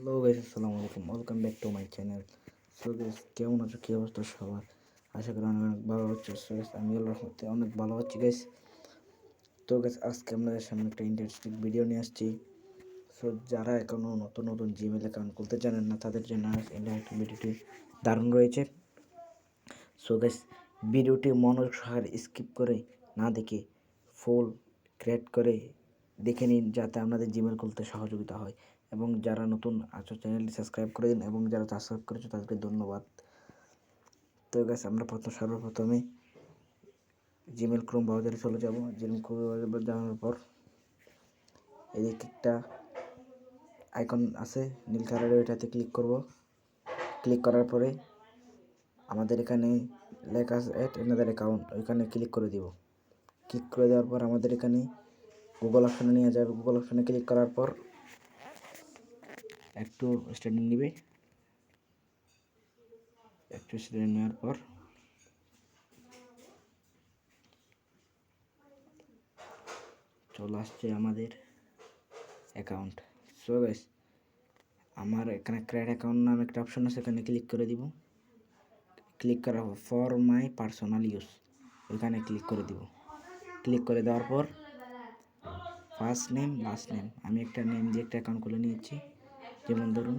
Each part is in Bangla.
হ্যালো গাইস, আসসালামু আলাইকুম। Welcome back to my channel so guys কেমন আছো? কী অবস্থা সবার? আশা করি অনেক অনেক ভালো হচ্ছে সো গাইস আমি রহমতে অনেক ভালো আছি গাইস তো গাইস আজকে আপনাদের সামনে একটা ইন্টারেস্টিং ভিডিও নিয়ে আসছি। সো যারা এখনও নতুন নতুন জিমেল অ্যাকাউন্ট খুলতে জানেন না, তাদের জন্য ইন্টারেক্টিভ ভিডিওটি দারুণ রয়েছে। সো গাইস ভিডিওটি মনোযোগ সহকারে স্কিপ করে না দেখে ফুল ক্রিয়েট করে দেখে নিন, যাতে আপনাদের জিমেল খুলতে সহযোগিতা হয়। এবং যারা নতুন আছো, চ্যানেলটি সাবস্ক্রাইব করে দিন এবং যারা সাবস্ক্রাইব করেছ, তাদেরকে ধন্যবাদ। তো গাছ আমরা প্রথম সর্বপ্রথমে জিমেল ক্রোম ব্রাউজারে চলে যাব। জিমেল ক্রোম ব্রাউজারে যাওয়ার পর এদিকে একটা আইকন আছে, নীল কালারের ওইটাতে ক্লিক করব। ক্লিক করার পরে আমাদের এখানে লেখা আছে অ্যাট এনাদার অ্যাকাউন্ট ওইখানে ক্লিক করে দিব। ক্লিক করে দেওয়ার পর আমাদের এখানে গুগল অপশানে নিয়ে যাবে। গুগল অপশানে ক্লিক করার পর একটু স্ট্যান্ডিং নিবে। একটু স্ট্যান্ডিং নেওয়ার পর। চলে আসছে আমাদের অ্যাকাউন্ট সো গাইস আমার এখানে ক্রেডিট অ্যাকাউন্ট নামে একটা অপশন আছে, এখানে ক্লিক করে দিব। ক্লিক পর ফর মাই পার্সোনাল ইউজ ওইখানে ক্লিক করে দিব। ক্লিক করে দেওয়ার পর ফার্স্ট নেম লাস্ট নেম আমি একটা নেম দিয়ে একটা অ্যাকাউন্ট খুলে নিয়েছি। যেমন ধরুন।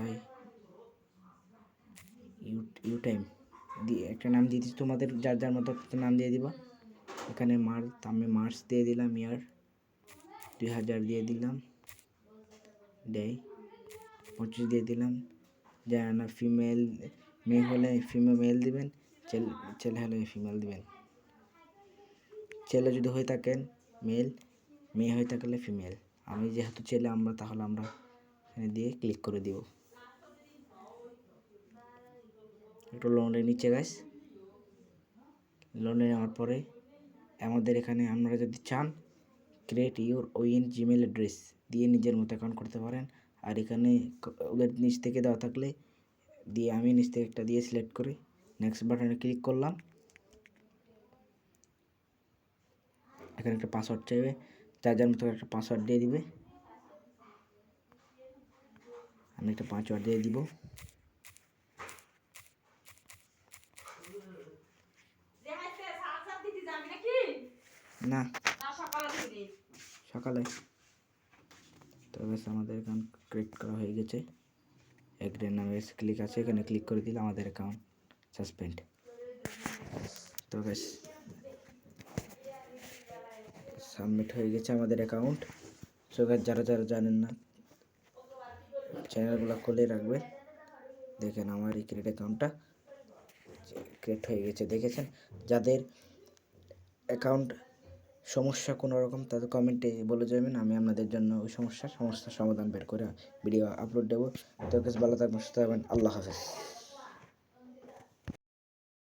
আই ইউ ইউ টাইম দিয়ে একটা নাম দিয়ে দিচ্ছি, তোমাদের যার যার মতো একটা নাম দিয়ে দিব। এখানে মার্চ, আমি মার্চ দিয়ে দিলাম ইয়ার। দুই হাজার দিয়ে দিলাম। ডে পঁচিশ দিয়ে দিলাম। যারা না ফিমেল মেয়ে হলে ফিমেল মেল দিবেন, ছেলে ছেলে হলে ফিমেল দিবেন। ছেলে যদি হয়ে থাকেন মেল মেয়ে হয়ে থাকলে ফিমেল আমি যেহেতু ছেলে, আমরা তাহলে আমরা এখানে দিয়ে ক্লিক করে দিব। একটু লোনে নিচে গাছ লোনে নেওয়ার পরে আমাদের এখানে আমরা যদি চান create your own Gmail address দিয়ে নিজের মতো অ্যাকাউন্ট করতে পারেন। আর এখানে ওদের নিচ থেকে দেওয়া থাকলে দিয়ে আমি নিচ থেকে একটা দিয়ে সিলেক্ট করি নেক্সট বাটনে ক্লিক করলাম। এখানে একটা পাসওয়ার্ড চাইবে, যার মতো একটা পাসওয়ার্ড দিয়ে দিবে। আমি একটা পাসওয়ার্ড দিয়ে দিব। না। সকালে। তো আমাদের অ্যাকাউন্ট ক্রিয়েট করা হয়ে গেছে। এগ্রের নামে ক্লিক আছে, এখানে ক্লিক করে দিলে আমাদের অ্যাকাউন্ট সাসপেন্ড তো সাবমিট হয়ে গেছে আমাদের অ্যাকাউন্ট। সো যারা যারা জানেন না, চ্যানেলগুলো খুলে রাখবে। দেখেন আমার এই ক্রেডিট অ্যাকাউন্টটা ক্রিয়েট হয়ে গেছে। দেখেছেন? যাদের অ্যাকাউন্ট সমস্যা কোনো রকম, তাদের কমেন্টে বলে যাবেন, আমি আপনাদের জন্য ওই সমস্যার সমস্যার সমাধান বের করে ভিডিও আপলোড দেবো। তো ভালো থাকবেন, সুস্থ থাকবেন, আল্লাহ হাফেজ।